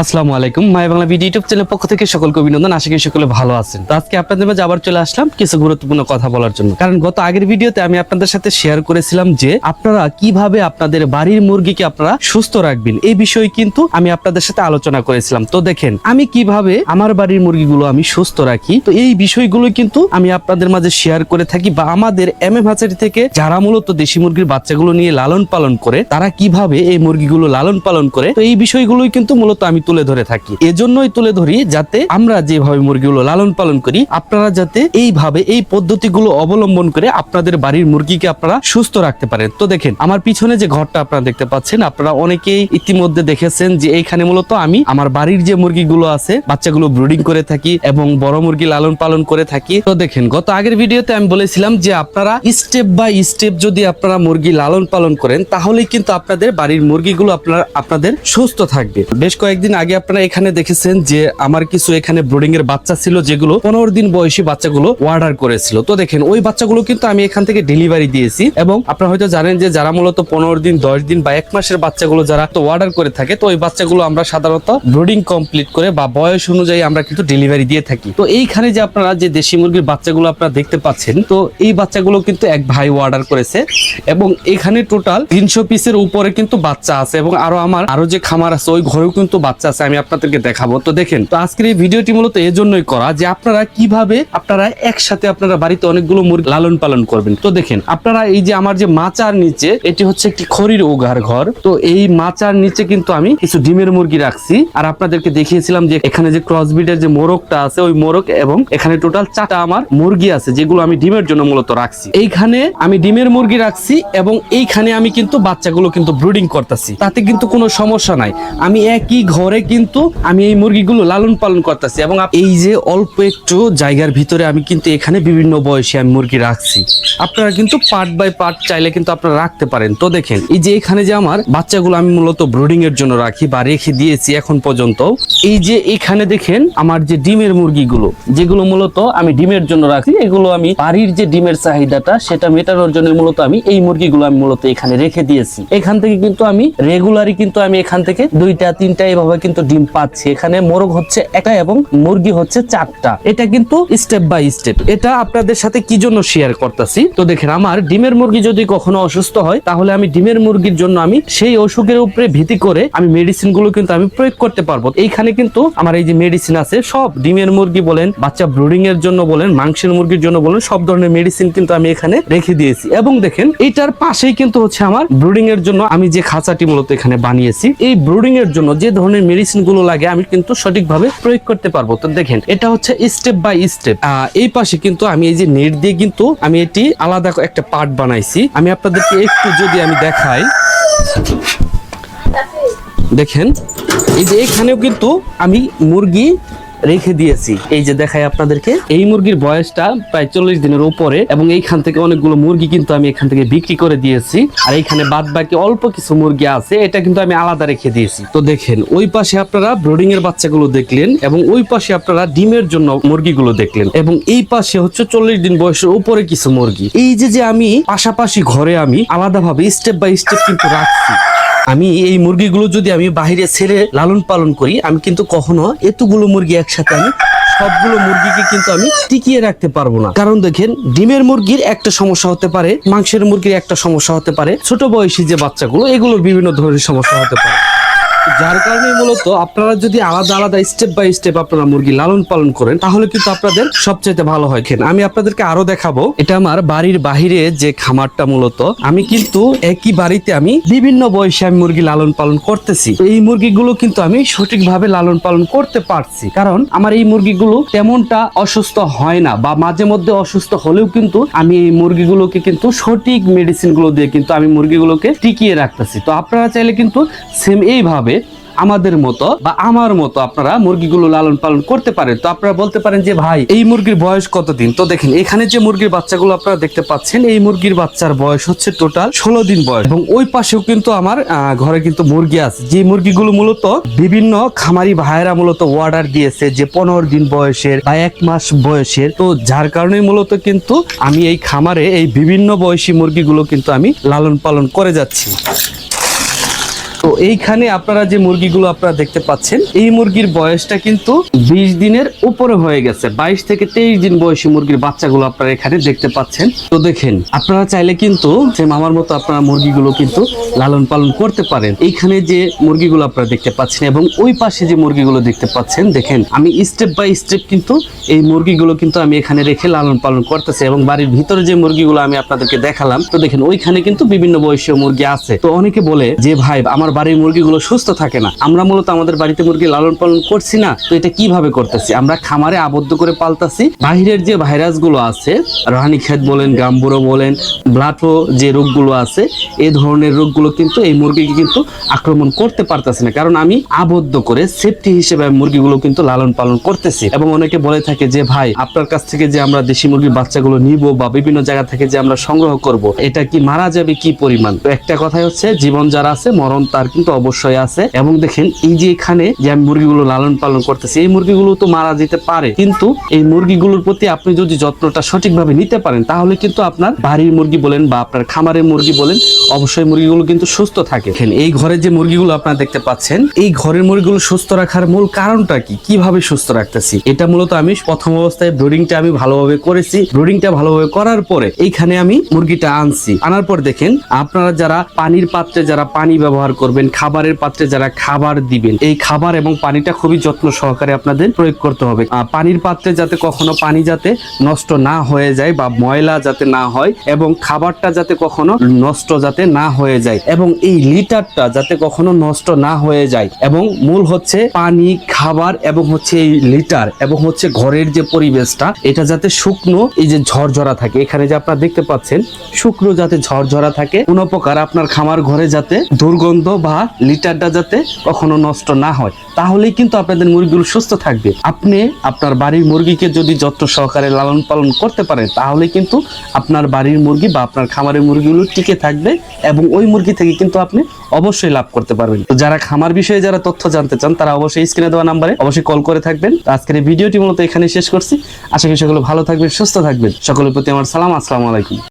আসসালামু আলাইকুম। My Bangla video YouTube চ্যানেলের পক্ষ থেকে সকলকে অভিনন্দন। আশা করি সকলে ভালো আছেন। তো আজকে আপনাদের মাঝে আবার চলে আসলাম কিছু গুরুত্বপূর্ণ কথা বলার জন্য। কারণ গত আগের ভিডিওতে আমি আপনাদের সাথে শেয়ার করেছিলাম যে আপনারা কীভাবে আপনাদের বাড়ির মুরগিকে আপনারা সুস্থ রাখবেন, এই বিষয়ে কিন্তু আমি আপনাদের সাথে আলোচনা করেছিলাম। তো দেখেন, আমি কীভাবে আমার বাড়ির মুরগিগুলো আমি সুস্থ রাখি, তো এই বিষয়গুলো কিন্তু আমি আপনাদের মাঝে শেয়ার করে থাকি বা আমাদের এম এম হাচারি থেকে যারা মূলত দেশি মুরগির বাচ্চাগুলো নিয়ে লালন পালন করে, তারা কীভাবে এই মুরগিগুলো লালন পালন করে, তো এই বিষয়গুলোই কিন্তু মূলত আমি তুলে ধরে থাকি। এজন্যই তুলে ধরি যাতে আমরা যেভাবে মুরগিগুলো লালন পালন করি, আপনারা যাতে এইভাবে এই পদ্ধতিগুলো অবলম্বন করে আপনাদের বাড়ির মুরগিকে আপনারা সুস্থ রাখতে পারেন। তো দেখেন, আমার পিছনে যে ঘরটা আপনারা দেখতে পাচ্ছেন, আপনারা অনেকেই ইতিমধ্যে দেখেছেন যে এইখানে মূলত আমি আমার বাড়ির যে মুরগিগুলো আছে, বাচ্চাগুলো ব্রুডিং করে থাকি এবং বড় মুরগি লালন পালন করে থাকি। তো দেখেন, গত আগের ভিডিওতে আমি বলেছিলাম যে আপনারা স্টেপ বাই স্টেপ যদি আপনারা মুরগি লালন পালন করেন তাহলে কিন্তু আপনাদের বাড়ির মুরগিগুলো আপনার, আপনাদের সুস্থ থাকবে। বেশ কয়েকদিন আগে আপনারা এখানে দেখেছেন যে আমার কিছু এখানে ব্রুডিং এর বাচ্চা ছিল যেগুলো পনেরো দিন বয়সী বাচ্চাগুলো অর্ডার করেছিল। তো দেখেন, ওই বাচ্চাগুলো কিন্তু আমি এখান থেকে ডেলিভারি দিয়েছি এবং আপনারা হয়তো জানেন যে যারা মূলত পনেরো দিন, দশ দিন বা এক মাসের বাচ্চাগুলো যারা তো অর্ডার করে থাকে, তো ওই বাচ্চাগুলো আমরা সাধারণত ব্রুডিং কমপ্লিট করে বা বয়স অনুযায়ী আমরা কিন্তু ডেলিভারি দিয়ে থাকি। তো এইখানে যে আপনারা যে দেশি মুরগির বাচ্চাগুলো আপনারা দেখতে পাচ্ছেন, তো এই বাচ্চাগুলো কিন্তু এক ভাই অর্ডার করেছে এবং এখানে টোটাল তিনশো পিসের উপরে কিন্তু বাচ্চা আছে এবং আরও আমার আরও যে খামার আছে, ওই ঘরেও কিন্তু বাচ্চা আছে, আমি আপনাদেরকে দেখাবো। তো দেখেন, তো আজকের এই ভিডিওটি মূলত এজন্যই করা যে আপনারা কীভাবে আপনারা একসাথে আপনারা বাড়িতে অনেকগুলো মুরগি লালন পালন করবেন। তো দেখেন, আপনারা এই যে আমার যে মাচার নিচে, এটি হচ্ছে একটি খড়ির ওঘার ঘর। তো এই মাচার নিচে কিন্তু আমি কিছু ডিমের মুরগি রাখছি। আর আপনাদেরকে দেখিয়েছিলাম যে এখানে যে ক্রসবিডের যে মোরগটা আছে, ওই মোরগ এবং এখানে টোটাল চারটা আমার মুরগি আছে, যেগুলো আমি ডিমের জন্য মূলত রাখছি। এইখানে আমি ডিমের মুরগি রাখছি এবং এইখানে আমি কিন্তু বাচ্চাগুলো কিন্তু ব্রুডিং করতেছি। তাতে কিন্তু কোনো সমস্যা নাই। আমি একই ঘরে কিন্তু আমি এই মুরগিগুলো লালন পালন করতেছি এবং এই যে অল্প একটু জায়গার ভিতরে আমি কিন্তু এখানে বিভিন্ন বয়সে আমি মুরগি রাখছি। আপনারা কিন্তু পার্ট বাই পার্ট চাইলে কিন্তু আপনারা রাখতে পারেন। তো দেখেন, এই যে এখানে যে আমার বাচ্চাগুলো আমি মূলত ব্রুডিং এর জন্য রাখি বা রেখে দিয়েছি এখন পর্যন্ত, এই যে এখানে দেখেন আমার যে ডিমের মুরগিগুলো, যেগুলো মূলত আমি ডিমের জন্য রাখি, এগুলো আমি বাড়ির যে ডিমের চাহিদাটা, সেটা মেটানোর জন্য মূলত আমি এই মুরগিগুলো আমি মূলত এখানে রেখে দিয়েছি। এখান থেকে কিন্তু আমি রেগুলারই কিন্তু আমি এখান থেকে দুইটা, তিনটা এভাবে কিন্তু ডিম পাচ্ছি। এখানে মোরগ হচ্ছে একটা এবং মুরগি হচ্ছে চারটা। এটা কিন্তু স্টেপ বাই স্টেপ এটা আপনাদের সাথে কি জন্য শেয়ার করতেছি? তো দেখেন, আমার ডিমের মুরগি যদি কখনো অসুস্থ হয়, তাহলে আমি ডিমের মুরগির জন্য আমি সেই অসুখের উপরে ভিত্তি করে আমি মেডিসিনগুলো কিন্তু আমি প্রয়োগ করতে পারব। এইখানে কিন্তু আমার এই যে মেডিসিন আছে, সব ডিমের মুরগি বলেন, বাচ্চা ব্রুডিং এর জন্য বলেন, মাংসের মুরগির জন্য বলেন, সব ধরনের মেডিসিন কিন্তু আমি এখানে রেখে দিয়েছি। এবং দেখেন, এটার পাশেই কিন্তু হচ্ছে আমার ব্রুডিং এর জন্য আমি যে খাঁচাটি মূলত এখানে বানিয়েছি, এই ব্রুডিং এর জন্য যে ধরনের মেডিসিনগুলো লাগে, আমি কিন্তু সঠিকভাবে প্রয়োগ করতে পারব। তো দেখেন, এটা হচ্ছে স্টেপ বাই স্টেপ এই পাশে কিন্তু আমি এই যে নেট দিয়ে কিন্তু আমি এটি আলাদা একটা পার্ট বানাইছি। আমি আপনাদেরকে একটু যদি আমি দেখাই। দেখেন, এই যে এখানেও কিন্তু আমি মুরগি রেখে দিয়েছি। এই যে দেখাই আপনাদেরকে। এই মুরগির বয়সটা প্রায় চল্লিশ দিনের উপরে এবং এইখান থেকে অনেকগুলো মুরগি কিন্তু আমি এখান থেকে বিক্রি করে দিয়েছি। আর এইখানে বাদ বাকি অল্প কিছু মুরগি আছে, এটা কিন্তু আমি আলাদা রেখে দিয়েছি। তো দেখেন, ওই পাশে আপনারা ব্রোডিং এর বাচ্চাগুলো দেখলেন এবং ওই পাশে আপনারা ডিমের জন্য মুরগিগুলো দেখলেন এবং এই পাশে হচ্ছে চল্লিশ দিন বয়সের উপরে কিছু মুরগি। এই যে যে আমি, পাশাপাশি ঘরে আমি আলাদাভাবে স্টেপ বাই স্টেপ কিন্তু রাখছি। আমি এই মুরগিগুলো যদি আমি বাহিরে ছেড়ে লালন পালন করি, আমি কিন্তু কখনো এতগুলো মুরগি একসাথে আমি সবগুলো মুরগিকে কিন্তু আমি টিকিয়ে রাখতে পারব না। কারণ দেখেন, ডিমের মুরগির একটা সমস্যা হতে পারে, মাংসের মুরগির একটা সমস্যা হতে পারে, ছোট বয়সী যে বাচ্চাগুলো, এগুলোর বিভিন্ন ধরনের সমস্যা হতে পারে। যার কারণে মূলত আপনারা যদি আলাদা আলাদা স্টেপ বাই স্টেপ আপনারা মুরগি লালন পালন করেন, তাহলে কিন্তু আপনাদের সবচাইতে ভালো হয় খেন আমি আপনাদেরকে আরও দেখাবো। এটা আমার বাড়ির বাহিরে যে খামারটা মূলত, আমি কিন্তু একই বাড়িতে আমি বিভিন্ন বয়সে আমি মুরগি লালন পালন করতেছি। এই মুরগিগুলো কিন্তু আমি সঠিকভাবে লালন পালন করতে পারছি। কারণ আমার এই মুরগিগুলো তেমনটা অসুস্থ হয় না, বা মাঝে মধ্যে অসুস্থ হলেও কিন্তু আমি এই মুরগিগুলোকে কিন্তু সঠিক মেডিসিনগুলো দিয়ে কিন্তু আমি মুরগিগুলোকে টিকিয়ে রাখতেছি। তো আপনারা চাইলে কিন্তু সেম এইভাবে আমাদের মতো বা আমার মতো আপনারা মুরগিগুলো লালন পালন করতে পারেন। তো আপনারা বলতে পারেন যে, ভাই, এই মুরগির বয়স কতদিন? তো দেখেন, এখানে যে মুরগির বাচ্চাগুলো আপনারা দেখতে পাচ্ছেন, এই মুরগির বাচ্চার বয়স হচ্ছে টোটাল ষোলো দিন বয়স। এবং ওই পাশেও কিন্তু আমার ঘরে কিন্তু মুরগি আছে। যে মুরগিগুলো মূলত বিভিন্ন খামারি ভাইয়েরা মূলত অর্ডার দিয়েছে যে, পনেরো দিন বয়সের বা এক মাস বয়সের। তো যার কারণে মূলত কিন্তু আমি এই খামারে এই বিভিন্ন বয়সী মুরগিগুলো কিন্তু আমি লালন পালন করে যাচ্ছি। তো এইখানে আপনারা যে মুরগিগুলো আপনারা দেখতে পাচ্ছেন, এই মুরগির বয়সটা কিন্তু বিশ দিনের উপরে হয়ে গেছে। বাইশ থেকে তেইশ দিন বয়সী মুরগির বাচ্চাগুলো আপনারা এখানে দেখতে পাচ্ছেন। তো দেখেন, আপনারা চাইলে কিন্তু যে মামার মতো আপনারা মুরগিগুলো কিন্তু লালন পালন করতে পারেন। এইখানে যে মুরগিগুলো আপনারা দেখতে পাচ্ছেন এবং ওই পাশে যে মুরগিগুলো দেখতে পাচ্ছেন, দেখেন, আমি স্টেপ বাই স্টেপ কিন্তু এই মুরগিগুলো কিন্তু আমি এখানে রেখে লালন পালন করতেছি এবং বাড়ির ভিতরে যে মুরগিগুলো আমি আপনাদেরকে দেখালাম, তো দেখেন, ওইখানে কিন্তু বিভিন্ন বয়সীয় মুরগি আছে। তো অনেকে বলে যে, ভাই, আমার বাড়ির মুরগিগুলো সুস্থ থাকে না। আমরা মূলত আমাদের বাড়িতে মুরগি লালন পালন করছি না, তো এটা কীভাবে করতেছি? আমরা খামারে আবদ্ধ করে পালতাছি। বাহিরের যে ভাইরাসগুলো আছে রানীক্ষেত বলেন গাম্বুরো বলেন ব্লাটো যে রোগগুলো আছে এই ধরনের রোগগুলো কিন্তু এই মুরগিকে কিন্তু আক্রমণ করতে পারতেছে না। কারণ আমি আবদ্ধ করে সেফটি হিসেবে মুরগিগুলো কিন্তু লালন পালন করতেছি। এবং অনেকে বলে থাকে যে, ভাই, আপনার কাছ থেকে যে আমরা দেশি মুরগির বাচ্চাগুলো নিব বা বিভিন্ন জায়গা থেকে যে আমরা সংগ্রহ করব, এটা কি মারা যাবে কি পরিমাণ? তো একটা কথাই হচ্ছে, জীবন যারা আছে, মরণ তার কিন্তু অবশ্যই আছে। এবং দেখেন, এই যে এখানে যে আমি মুরগিগুলো লালন পালন করতেছি, এই মুরগিগুলো তো মারা যেতে পারে। কিন্তু এই মুরগিগুলোর প্রতি আপনি যদি যত্নটা সঠিকভাবে নিতে পারেন, তাহলে কিন্তু আপনার বাড়ির মুরগি বলেন বা আপনার খামারের মুরগি বলেন, অবশ্যই মুরগিগুলো কিন্তু সুস্থ থাকে। এই ঘরে যে মুরগিগুলো আপনারা দেখতে পাচ্ছেন, এই ঘরের মুরগিগুলো সুস্থ রাখার মূল কারণটা কি? কীভাবে সুস্থ রাখতেছি? এটা মূলত আমি প্রথম অবস্থায় ব্রুডিংটা আমি ভালোভাবে করেছি। ব্রুডিংটা ভালোভাবে করার পরে এইখানে আমি মুরগিটা আনছি। আনার পর দেখেন, আপনারা যারা পানির পাত্রে, যারা পানি ব্যবহার করবেন, খাবারের পাত্রে যারা খাবার দিবেন, এই খাবার এবং পানিটা খুবই যত্ন সহকারে আপনাদের প্রয়োগ করতে হবে। পানির পাত্রে যাতে কখনো পানি যাতে নষ্ট না হয়ে যায় বা ময়লা যাতে না হয় এবং খাবারটা যাতে কখনো নষ্ট যাতে না হয়ে যায় এবং এই লিটারটা যাতে কখনো নষ্ট না হয়ে যায় এবং মূল হচ্ছে পানি, খাবার এবং হচ্ছে এই লিটার এবং হচ্ছে ঘরের যে পরিবেশটা, এটা যাতে শুকনো, এই যে ঝরঝরা থাকে। এখানে যে আপনারা দেখতে পাচ্ছেন, শুকনো যাতে ঝরঝরা থাকে, কোনো প্রকার আপনার খামার ঘরে যাতে দুর্গন্ধ বা লিটারটা যাতে কখনো নষ্ট না হয়, তাহলেই কিন্তু আপনাদের মুরগিগুলো সুস্থ থাকবে। আপনি আপনার বাড়ির মুরগিকে যদি যত্ন সহকারে লালন পালন করতে পারেন তাহলে কিন্তু আপনার বাড়ির মুরগি বা আপনার খামারের মুরগিগুলো টিকে থাকবে এবং ওই মুরগি থেকে কিন্তু আপনি অবশ্যই লাভ করতে পারবেন। তো যারা খামার বিষয়ে যারা তথ্য জানতে চান, তারা অবশ্যই স্ক্রিনে দেওয়া নাম্বারে অবশ্যই কল করে থাকবেন। আজকের এই ভিডিওটি মূলত এখানে শেষ করছি। আশা করি সকলে ভালো থাকবেন, সুস্থ থাকবেন। সকলের প্রতি আমার সালাম, আসসালামু আলাইকুম।